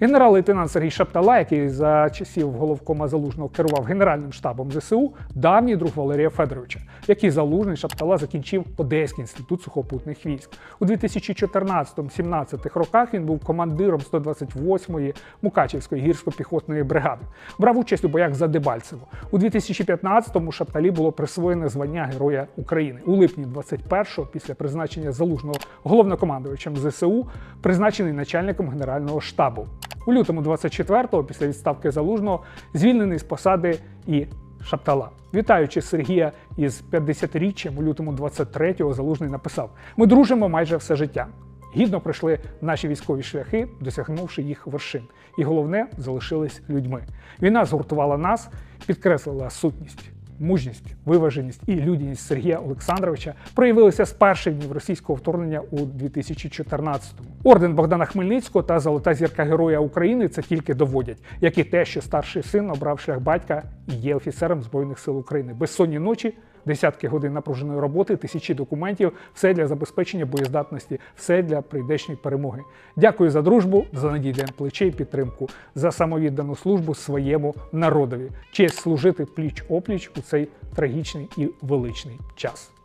Генерал-лейтенант Сергій Шаптала, який за часів головкома Залужного керував Генеральним штабом ЗСУ, давній друг Валерія Федоровича, який залужний Шаптала закінчив Одеський інститут сухопутних військ. У 2014-17 роках він був командиром 128-ї Мукачівської гірсько-піхотної бригади. Брав участь у боях за Дебальцево. У 2015-му Шапталі було присвоєне звання Героя України. У липні 21-го, після призначення залужного головнокомандувачем ЗСУ, призначений начальником Генерального штабу. У лютому 24-го, після відставки залужного, звільнений з посади і Шаптала. Вітаючи Сергія із 50-річчям, у лютому 23-го залужний написав: Ми дружимо майже все життя. Гідно пройшли наші військові шляхи, досягнувши їх вершин. І головне, залишились людьми. Війна згуртувала нас, підкреслила сутність. Мужність, виваженість і людяність Сергія Олександровича проявилися з перших днів російського вторгнення у 2014-му. Орден Богдана Хмельницького та Золота зірка Героя України це тільки доводять, як і те, що старший син обрав шлях батька і є офіцером Збройних сил України. Безсонні ночі, десятки годин напруженої роботи, тисячі документів, все для забезпечення боєздатності, все для прийдешньої перемоги. Дякую за дружбу, за надійне плече і підтримку, за самовіддану службу своєму народові. Честь служити пліч опліч у цей трагічний і величний час.